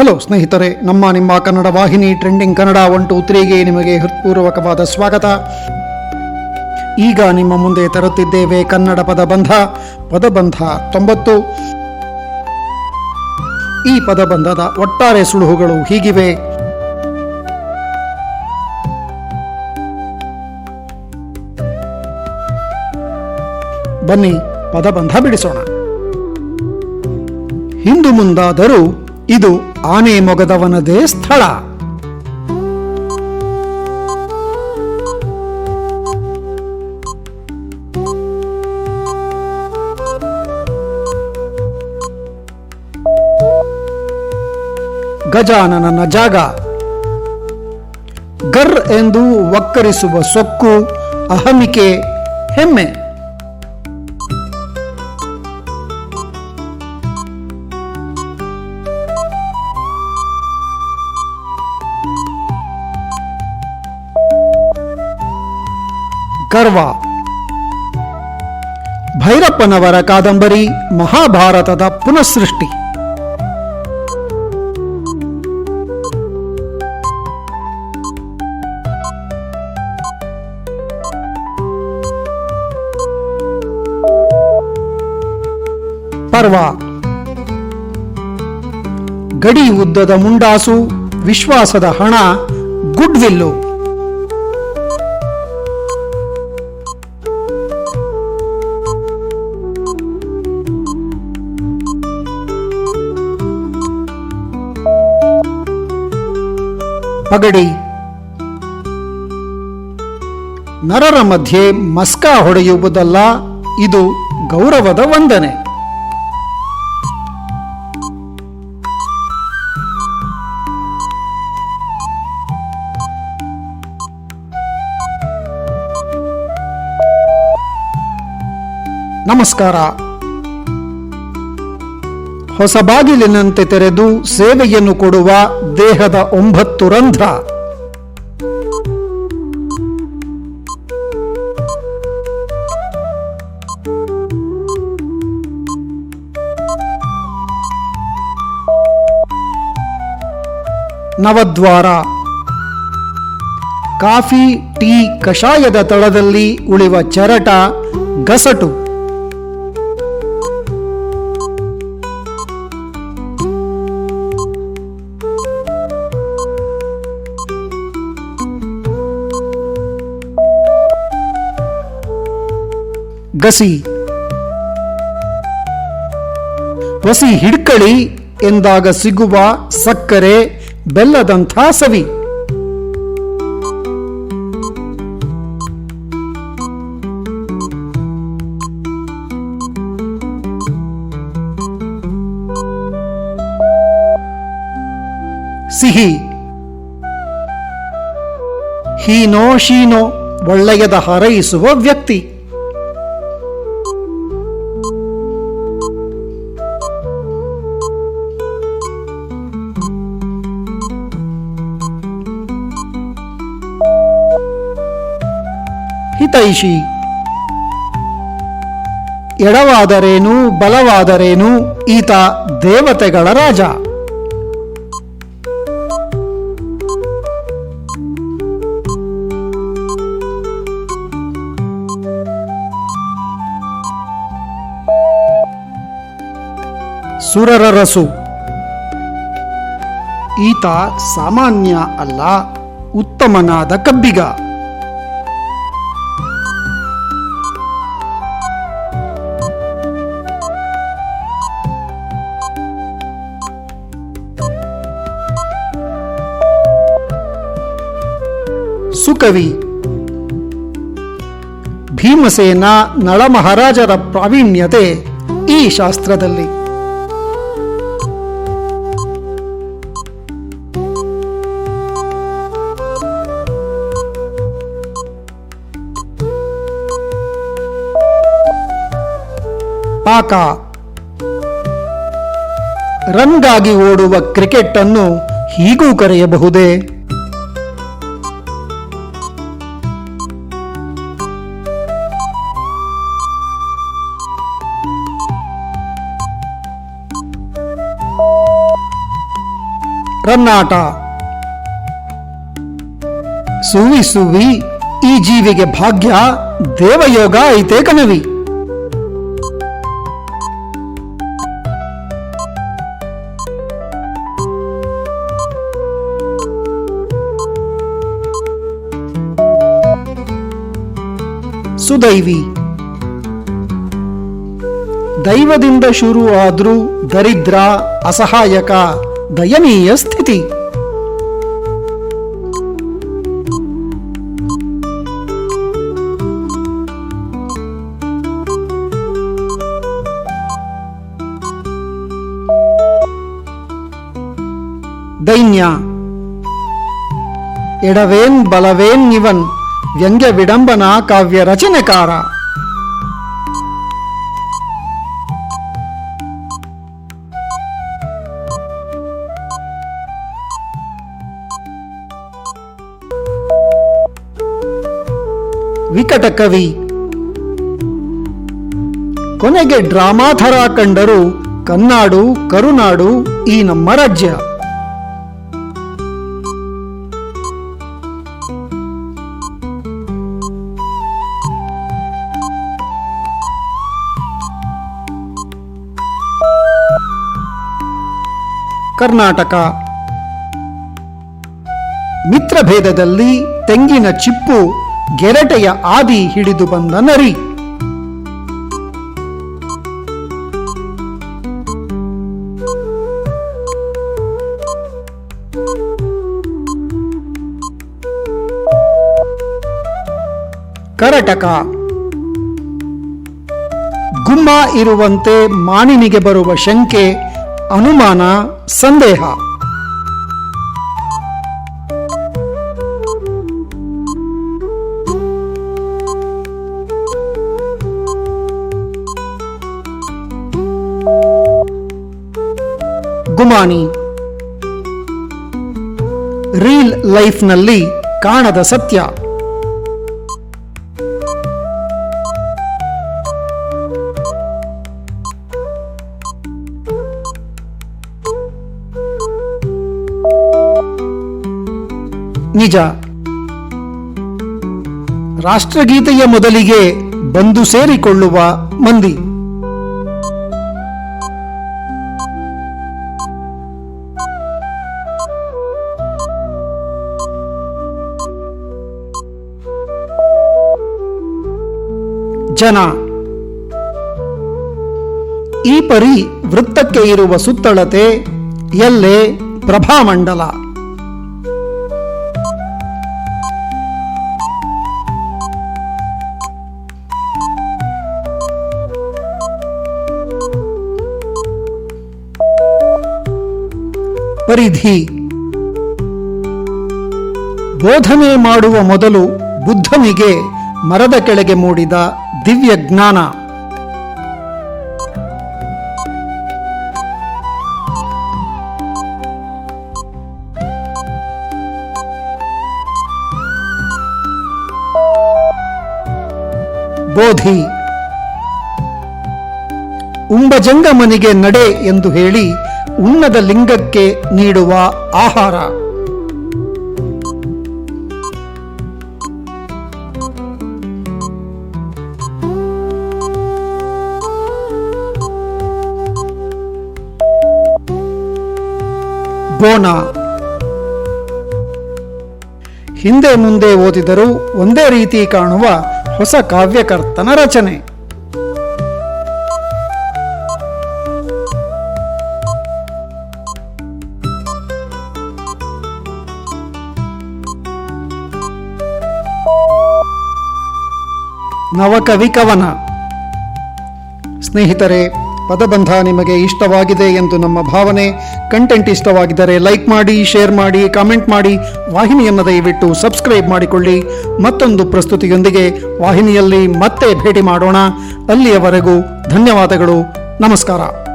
Hello ಸ್ನೇಹಿತರೆ, ನಮ್ಮ ನಿಮ್ಮ ಕನ್ನಡ ವಾಹಿನಿ ಟ್ರೆಂಡಿಂಗ್ ಕನ್ನಡ ಒನ್, ಟು, ತ್ರೀಗೆ ನಿಮಗೆ ಹೃತ್ಪೂರ್ವಕವಾದ ಸ್ವಾಗತ. ಈಗ ನಿಮ್ಮ ಮುಂದೆ ತರುತ್ತಿದ್ದೇವೆ ಕನ್ನಡ ಪದಬಂಧ. ಪದಬಂಧ ತೊಂಬತ್ತು. ಈ ಪದಬಂಧದ ಒಟ್ಟಾರೆ ಸುಳುಹುಗಳು ಹೀಗಿವೆ. ಬನ್ನಿ, ಪದಬಂಧ ಬಿಡಿಸೋಣ. ಹಿಂದು ಮುಂದಾದರೂ ಇದು ಆನೆ ಮೊಗದವನದೇ ಸ್ಥಳ. ಗಜಾನನನ ಜಾಗ. ಗರ್ ಎಂದು ಒಕ್ಕರಿಸುವ ಸೊಕ್ಕು ಅಹಮಿಕೆ ಹೆಮ್ಮೆ. ಗರ್ವ ಭೈರಪ್ಪನವರ ಕಾದಂಬರಿ ಮಹಾಭಾರತದ ಪುನಃಸೃಷ್ಟಿ. ಪರ್ವ. ಗಡಿ ಉದ್ದದ ಮುಂಡಾಸು ವಿಶ್ವಾಸದ ಹಣ ಗುಡ್ವಿಲ್ಲು. ಪಗಡಿ. ನರರ ಮಧ್ಯೆ ಮಸ್ಕ ಹೊಡೆಯುವುದಲ್ಲ ಇದು ಗೌರವದ ವಂದನೆ. ನಮಸ್ಕಾರ. ಹೊಸ ಬಾಗಿಲಿನಂತೆ ತೆರೆದು ಸೇವೆಯನ್ನು ಕೊಡುವ ದೇಹದ ಒಂಬತ್ತು ರಂಧ್ರ. ನವದ್ವಾರ. ಕಾಫಿ, ಟೀ, ಕಷಾಯದ ತಳದಲ್ಲಿ ಉಳಿವ ಚರಟ, ಗಸಟು. ಗಸಿ ಹೊಸಿ ಹಿಡ್ಕಳಿ ಎಂದಾಗ ಸಿಗುವ ಸಕ್ಕರೆ ಬೆಲ್ಲದಂಥ ಸವಿ. ಸಿಹಿ. ಹೀನೋ ಶೀನೋ ಒಳ್ಳೆಯದ ಹಾರೈಸುವ ವ್ಯಕ್ತಿ. ಹಿತೈಷಿ ಎಡವಾದರೇನು ಬಲವಾದರೇನು ಈತ ದೇವತೆಗಳ ರಾಜ. ಸುರರ ರಸು. ಈತ ಸಾಮಾನ್ಯ ಅಲ್ಲ ಉತ್ತಮನಾದ ಕಬ್ಬಿಗ. ಸುಕವಿ. ಭೀಮಸೇನ ನಳಮಹಾರಾಜರ ಪ್ರಾವೀಣ್ಯತೆ ಈ ಶಾಸ್ತ್ರದಲ್ಲಿ. ಪಾಕ. ರನ್ಗಾಗಿ ಓಡುವ ಕ್ರಿಕೆಟ್ ಅನ್ನು ಹೀಗೂ ಕರೆಯಬಹುದೇ? ರನ್ನಾಟ ಸುವಿ ಸುವಿ ಈ ಜೀವಿಗೆ ಭಾಗ್ಯ, ದೇವಯೋಗ ಐತೆ ಕನವಿ. ಸುದೈವಿ. ದೈವದಿಂದ ಶುರು ಆದ್ರೂ ದರಿದ್ರ, ಅಸಹಾಯಕ. ದಯನೀಯ ಸ್ಥಿತಿ ದೈನ್ಯ ಎಡವೇನ್ ಬಲವೇನ್ ಇವನ್ ವ್ಯಂಗ್ಯ ವಿಡಂಬನಾ ಕಾವ್ಯ ರಚನೆಕಾರ ವಿಕಟ ಕವಿ ಕೊನೆಗೆ ಡ್ರಾಮಾ ಥರ ಕಂಡರು ಕನ್ನಾಡು, ಕರುನಾಡು, ಈ ನಮ್ಮ ರಾಜ್ಯ. ಕರ್ನಾಟಕ. ಮಿತ್ರಭೇದದಲ್ಲಿ ತೆಂಗಿನ ಚಿಪ್ಪು. ಗೆರಟೆಯ ಆದಿ ಹಿಡಿದು ಬಂದ ನರಿ. ಕರಟಕ. ಗುಮ್ಮ ಇರುವಂತೆ ಮಾನಿನಿಗೆ ಬರುವ ಶಂಕೆ ಅನುಮಾನ ಸಂದೇಹ. ಗುಮಾನಿ ರೀಲ್ ಲೈಫ್ನಲ್ಲಿ ಕಾಣದ ಸತ್ಯ. ನಿಜ. ರಾಷ್ಟ್ರಗೀತೆಯ ಮೊದಲಿಗೆ ಬಂದು ಸೇರಿಕೊಳ್ಳುವ ಮಂದಿ. ಜನ. ಈ ಪರಿ ವೃತ್ತಕ್ಕೆ ಇರುವ ಸುತ್ತಳತೆ ಎಲ್ಲೆ ಪ್ರಭಾಮಂಡಲ. ಪರಿಧಿ. ಬೋಧನೆ ಮಾಡುವ ಮೊದಲು ಬುದ್ಧನಿಗೆ ಮರದ ಕೆಳಗೆ ಮೂಡಿದ ದಿವ್ಯ ಜ್ಞಾನ. ಬೋಧಿ. ಉಂಬಜಂಗಮನಿಗೆ ನಡೆ ಎಂದು ಹೇಳಿ ಉನ್ನದ ಲಿಂಗಕ್ಕೆ ನೀಡುವ ಆಹಾರ. ಬೋನ. ಹಿಂದೆ ಮುಂದೆ ಓದಿದರೂ ಒಂದೇ ರೀತಿ ಕಾಣುವ ಹೊಸ ಕಾವ್ಯಕರ್ತನ ರಚನೆ. ನವಕವಿ ಕವನ. ಸ್ನೇಹಿತರೆ ಪದಬಂಧ ನಿಮಗೆ ಇಷ್ಟವಾಗಿದೆ ಎಂದು ನಮ್ಮ ಭಾವನೆ. ಕಂಟೆಂಟ್ ಇಷ್ಟವಾಗಿದ್ದರೆ ಲೈಕ್ ಮಾಡಿ, ಶೇರ್ ಮಾಡಿ, ಕಾಮೆಂಟ್ ಮಾಡಿ. ವಾಹಿನಿಯನ್ನು ದಯವಿಟ್ಟು ಸಬ್ಸ್ಕ್ರೈಬ್ ಮಾಡಿಕೊಳ್ಳಿ. ಮತ್ತೊಂದು ಪ್ರಸ್ತುತಿಯೊಂದಿಗೆ ವಾಹಿನಿಯಲ್ಲಿ ಮತ್ತೆ ಭೇಟಿ ಮಾಡೋಣ. ಅಲ್ಲಿಯವರೆಗೂ ಧನ್ಯವಾದಗಳು. ನಮಸ್ಕಾರ.